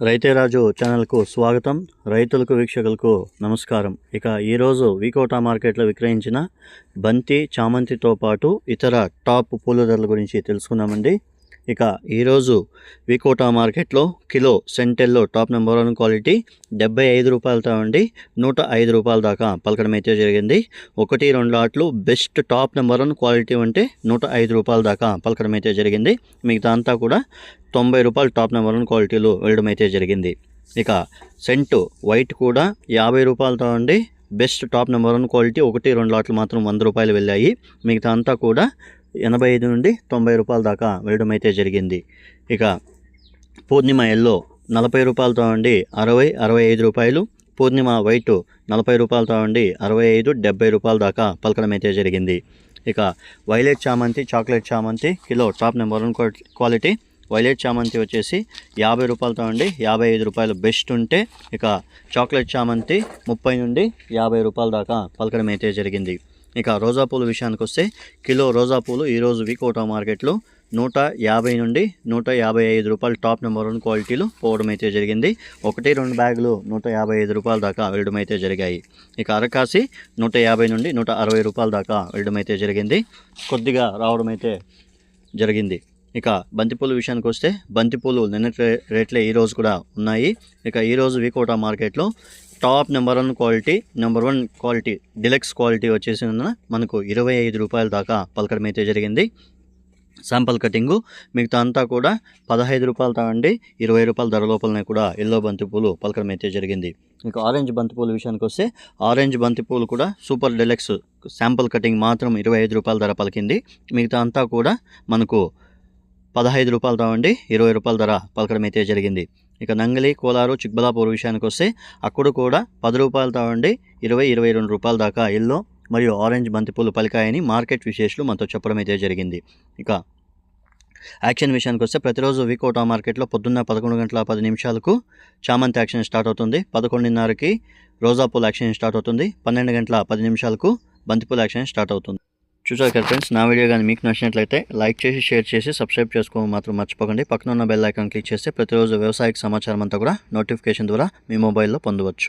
రైతేరాజు ఛానల్కు స్వాగతం. రైతులకు వీక్షకులకు నమస్కారం. ఇక ఈరోజు వికోటా మార్కెట్లో విక్రయించిన బంతి చామంతితో పాటు ఇతర టాప్ పూల ధరల గురించి తెలుసుకుందామండి. ఇక ఈరోజు వికోటా మార్కెట్లో కిలో సెంటెల్లో టాప్ నెంబర్ వన్ క్వాలిటీ డెబ్బై ఐదు రూపాయలతో అండి నూట ఐదు రూపాయల దాకా పలకడం అయితే జరిగింది. ఒకటి రెండు లాట్లు best top number one quality ఉంటే నూట ఐదు రూపాయల దాకా పలకడం అయితే జరిగింది. మిగతా అంతా కూడా తొంభై రూపాయలు టాప్ నెంబర్ వన్ క్వాలిటీలో వెళ్ళడం అయితే జరిగింది. ఇక సెంటు వైట్ కూడా యాభై రూపాయలతో అండి best top number one quality ఒకటి రెండు లాట్లు మాత్రం వంద రూపాయలు వెళ్ళాయి. మిగతా అంతా కూడా ఎనభై ఐదు నుండి తొంభై రూపాయల దాకా వెళ్ళడం అయితే జరిగింది. ఇక పూర్ణిమ ఎల్లో నలభై రూపాయలతో ఉండి అరవై అరవై ఐదు రూపాయలు. పూర్ణిమ వైట్ నలభై రూపాయలతో ఉండి అరవై ఐదు డెబ్బై రూపాయల దాకా పలకడం అయితే జరిగింది. ఇక వైలెట్ చామంతి చాక్లెట్ చామంతి kilo top number one quality violet చామంతి వచ్చేసి యాభై రూపాయలతో అండి. యాభై ఐదు రూపాయలు బెస్ట్ ఉంటే ఇక చాక్లెట్ చామంతి ముప్పై నుండి యాభై రూపాయల దాకా పలకడం అయితే జరిగింది. ఇక రోజా పూలు విషయానికి వస్తే కిలో రోజా పూలు ఈరోజు వికోటా మార్కెట్లో నూట యాభై నుండి నూట యాభై ఐదు రూపాయలు టాప్ నెంబర్ వన్ క్వాలిటీలు పోవడం అయితే జరిగింది. ఒకటి రెండు బ్యాగులు నూట యాభై ఐదు రూపాయల దాకా వెళ్ళడం అయితే జరిగాయి. ఇక అరకాసి నూట యాభై నుండి నూట అరవై రూపాయల దాకా వెళ్ళడం అయితే జరిగింది. కొద్దిగా రావడం అయితే జరిగింది. ఇక బంతిపూల విషయానికి వస్తే బంతిపూలు నిన్నటి రేట్లే ఈరోజు కూడా ఉన్నాయి. ఇక ఈరోజు వికోటా మార్కెట్లో top number one quality number one quality deluxe quality వచ్చేసి మనకు ఇరవై ఐదు రూపాయల దాకా పలకడం అయితే జరిగింది. శాంపుల్ కటింగు మిగతా అంతా కూడా పదహైదు రూపాయలు తాగండి ఇరవై రూపాయల ధర లోపలనే కూడా ఎల్లో బంతిపూలు పలకడం అయితే జరిగింది. ఇంకా ఆరెంజ్ బంతిపూల విషయానికి వస్తే ఆరెంజ్ బంతిపూలు కూడా సూపర్ డెలెక్స్ శాంపుల్ కటింగ్ మాత్రం ఇరవై ఐదు రూపాయల ధర పలికింది. మిగతా అంతా కూడా మనకు పదహైదు రూపాయలు రావండి. ఇరవై రూపాయల ధర పలకడం అయితే జరిగింది. ఇక నంగలి కోలారు చిక్బలాపూర్ విషయానికి వస్తే అక్కడ కూడా పది రూపాయలతో రావండి. ఇరవై ఇరవై రెండు రూపాయల దాకా ఎల్లో మరియు ఆరెంజ్ బంతిపూలు పలికాయని మార్కెట్ విశేషాలు మనతో చెప్పడం అయితే జరిగింది. ఇక యాక్షన్ విషయానికి వస్తే ప్రతిరోజు వికోటా మార్కెట్లో పొద్దున్న పదకొండు గంటల పది నిమిషాలకు చామంతి యాక్షన్ స్టార్ట్ అవుతుంది. పదకొండున్నరకి రోజాపూల్ యాక్షన్ స్టార్ట్ అవుతుంది. పన్నెండు గంటల పది నిమిషాలకు బంతిపూల యాక్షన్ స్టార్ట్ అవుతుంది. చూసారు కదా ఫ్రెండ్స్ నా వీడియో కానీ మీకు నచ్చినట్లయితే లైక్ చేసి షేర్ చేసి సబ్స్క్రైబ్ చేసుకోవడం మాత్రం మర్చిపోకండి. పక్కన ఉన్న బెల్ ఐకాన్ క్లిక్ చేస్తే ప్రతిరోజు వ్యవసాయక సమాచారం అంతా కూడా నోటిఫికేషన్ ద్వారా మీ మొబైల్లో పొందవచ్చు.